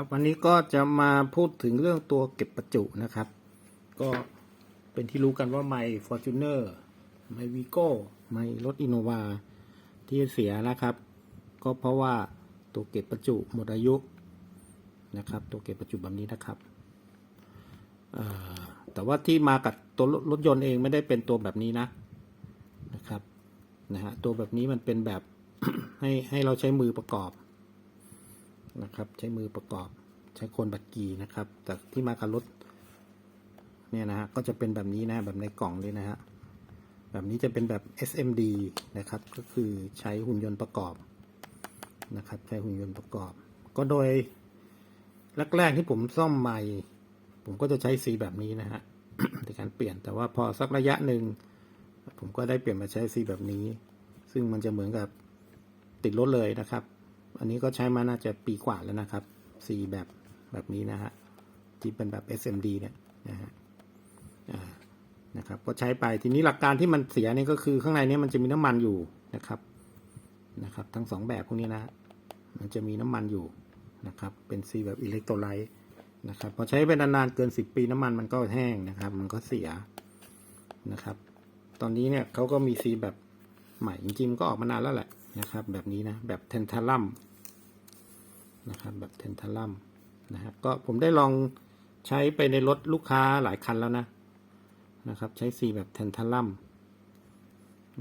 ครับวันนี้ก็จะมาพูดถึงเรื่องตัวเก็บประจุนะครับ ก็เป็นที่รู้กันว่าไมค์ฟอร์จูเนอร์ไมค์วีโก้ไมค์รถอินโนวาที่เสียนะครับ ก็เพราะว่าตัวเก็บประจุหมดอายุนะครับ ตัวเก็บประจุแบบนี้นะครับแต่ว่าที่มากับตัวรถยนต์เองไม่ได้เป็นตัวแบบนี้นะนะครับนะฮะตัวแบบนี้มันเป็นแบบให้ให้เราใช้มือประกอบ นะครับ ใช้มือประกอบใช้โคนบักกีนะครับ แต่ที่มากับรถเนี่ยนะฮะก็จะเป็นแบบนี้นะแบบในกล่องเลยนะฮะแบบนี้จะเป็นแบบ SMD นะครับ ก็คือใช้หุ่นยนต์ประกอบนะครับ ใช้หุ่นยนต์ประกอบ ก็โดยแรกๆที่ผมซ่อมใหม่ ผมก็จะใช้สีแบบนี้นะฮะในการเปลี่ยนแต่ว่าพอสักระยะหนึ่งผมก็ได้เปลี่ยนมาใช้สีแบบนี้ ซึ่งมันจะเหมือนกับติดรถเลยนะครับ อันนี้ก็ใช้มาน่าจะปีกว่าแล้วนะครับ สีแบบแบบนี้นะฮะที่เป็นแบบ SMD เนี่ยนะฮะนะครับก็ใช้ไปทีนี้หลักการที่มันเสียนี่ก็คือข้างในเนี้มันจะมีน้ำมันอยู่นะครับนะครับ ทั้งสองแบบพวกนี้นะมันจะมีน้ำมันอยู่นะครับ เป็นสีแบบอิเล็กโทรไลต์นะครับพอใช้ไปนานๆเกิน 10 ปีน้ำมันมันก็แห้งนะครับ มันก็เสียนะครับ ตอนนี้เนี่ยเขาก็มีสีแบบใหม่จริงๆก็ออกมานานแล้วแหละ นะครับ แบบนี้นะ แบบเทนทารัมนะครับ แบบเทนทารัมนะฮะก็ผมได้ลองใช้ไปในรถลูกค้าหลายคันแล้วนะนะครับใช้สีแบบเทนทารัม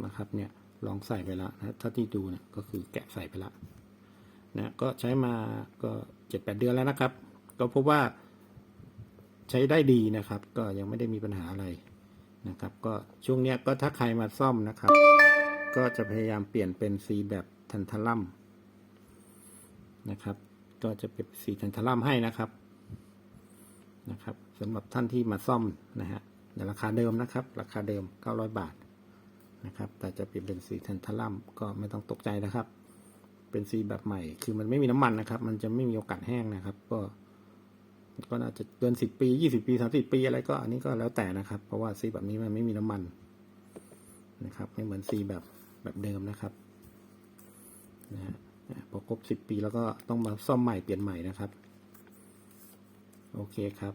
นะครับเนี่ยลองใส่ไปแล้วนะถ้าที่ดูเนี่ยก็คือแกะใส่ไปแล้วนะก็ใช้มาก็เจ็ดแปดเดือนแล้วนะครับ ก็พบว่าใช้ได้ดีนะครับ ก็ยังไม่ได้มีปัญหาอะไรนะครับ ก็ช่วงเนี้ยก็ถ้าใครมาซ่อมนะครับ ก็จะพยายามเปลี่ยนเป็นสีแบบเทนทารัมนะครับ ก็จะเป็นสีทันทรัมให้นะครับนะครับสำหรับท่านที่มาซ่อมนะฮะในราคาเดิมนะครับ ราคาเดิม 900 บาทนะครับ แต่จะเปลี่ยนเป็นสีทันทรัมก็ไม่ต้องตกใจนะครับ เป็นสีแบบใหม่ คือมันไม่มีน้ำมันนะครับ มันจะไม่มีโอกาสแห้งนะครับ ก็ก็น่าจะเกิน10ปี20ปี30ปีอะไรก็อันนี้ก็แล้วแต่นะครับ เพราะว่าสีแบบนี้มันไม่มีน้ำมันนะครับ ไม่เหมือนสีแบบ แบบเดิมนะครับนะฮะพอครบสิบปีแล้วก็ต้องมาซ่อมใหม่เปลี่ยนใหม่นะครับ โอเคครับ